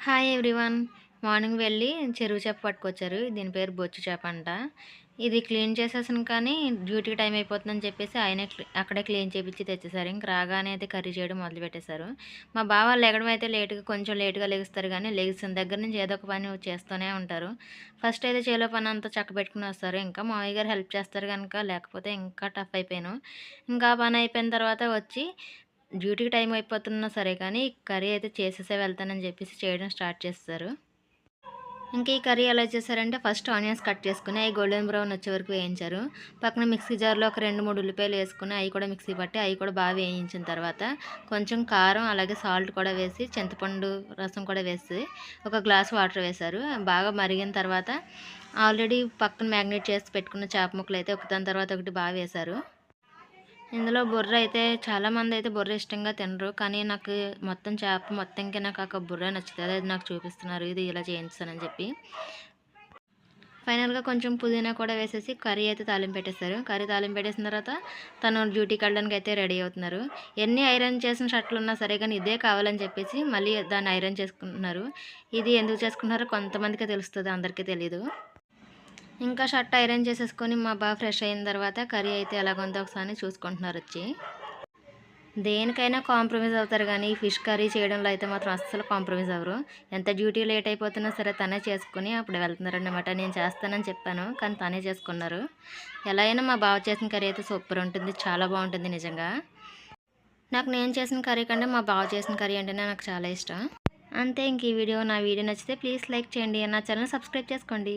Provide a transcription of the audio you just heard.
Hi everyone. Morning వెళ్ళి చెరువు చేప పట్టుకొచ్చారు. దీని పేరు బొచ్చు చేప అంట. ఇది క్లీన్ చేసేసాను కానీ డ్యూటీ టైం అయిపోతుందని చెప్పేసి ఆయనే అక్కడే క్లీన్ చేపించి తెచ్చేసారు. ఇంక రాగానే అయితే కర్రీ చేయడం మొదలు పెట్టేశారు. మా బావ లెగడం అయితే లేటుగా కొంచెం లేటుగా లెగుస్తారు కానీ లెగిసిన దగ్గర నుంచి ఏదో ఒక పని చేస్తూనే ఉంటారు. ఫస్ట్ అయితే చేలో పని అంతా చక్క పెట్టుకుని వస్తారు. ఇంకా మామయ్య గారు హెల్ప్ చేస్తారు కనుక లేకపోతే ఇంకా టఫ్ అయిపోయాను. ఇంకా పని అయిపోయిన తర్వాత వచ్చి డ్యూటీకి టైం అయిపోతున్నా సరే కానీ కర్రీ అయితే చేసేసే వెళ్తానని చెప్పేసి చేయడం స్టార్ట్ చేస్తారు. ఇంకా ఈ కర్రీ ఎలా చేశారంటే ఫస్ట్ ఆనియన్స్ కట్ చేసుకుని అవి గోల్డెన్ బ్రౌన్ వచ్చే వరకు వేయించారు. పక్కన మిక్సీ జార్లో ఒక రెండు మూడు ఉల్లిపాయలు వేసుకుని అవి కూడా మిక్సీ పట్టి అవి కూడా బాగా వేయించిన తర్వాత కొంచెం కారం అలాగే సాల్ట్ కూడా వేసి చింతపండు రసం కూడా వేసి ఒక గ్లాస్ వాటర్ వేశారు. బాగా మరిగిన తర్వాత ఆల్రెడీ పక్కన మ్యాగ్నేట్ చేసి పెట్టుకున్న చేప ముక్కలు అయితే ఒకదాని తర్వాత ఒకటి బాగా వేశారు. ఇందులో బుర్ర అయితే చాలామంది అయితే బుర్ర ఇష్టంగా తినరు. కానీ నాకు మొత్తం చేప మొత్తంకి నాకు ఒక బుర్ర నచ్చుతుంది. అది నాకు చూపిస్తున్నారు. ఇది ఇలా చేయించానని చెప్పి. ఫైనల్గా కొంచెం పుదీనా కూడా వేసేసి కర్రీ అయితే తాలింపు పెట్టేస్తారు కర్రీ తాలింపు పెట్టేసిన తర్వాత తను డ్యూటీకి వెళ్ళడానికి అయితే రెడీ అవుతున్నారు. ఎన్ని ఐరన్ చేసిన షర్ట్లు ఉన్నా సరే కానీ ఇదే కావాలని చెప్పేసి మళ్ళీ దాన్ని ఐరన్ చేసుకుంటున్నారు ఇది ఎందుకు చేసుకుంటున్నారో కొంతమందికే తెలుస్తుంది అందరికీ తెలియదు ఇంకా షర్ట్ ఐరన్ చేసేసుకొని మా బాగా ఫ్రెష్ అయిన తర్వాత కర్రీ అయితే ఎలాగుందో ఒకసారి చూసుకుంటున్నారు వచ్చి దేనికైనా కాంప్రమైజ్ అవుతారు కానీ ఫిష్ కర్రీ చేయడంలో అయితే మాత్రం అస్సలు కాంప్రమైజ్ అవ్వరు. ఎంత డ్యూటీ లేట్ అయిపోతున్నా సరే తనే చేసుకుని అప్పుడు వెళ్తున్నారన్నమాట. నేను చేస్తానని చెప్పాను కానీ తనే చేసుకున్నారు. ఎలా అయినా మా బావ చేసిన కర్రీ అయితే సూపర్ ఉంటుంది చాలా బాగుంటుంది నిజంగా. నాకు నేను చేసిన కర్రీ కంటే మా బావ చేసిన కర్రీ అంటేనే నాకు చాలా ఇష్టం. అంతే ఇంక ఈ వీడియో నా వీడియో నచ్చితే ప్లీజ్ లైక్ చేయండి నా ఛానల్ సబ్స్క్రైబ్ చేసుకోండి.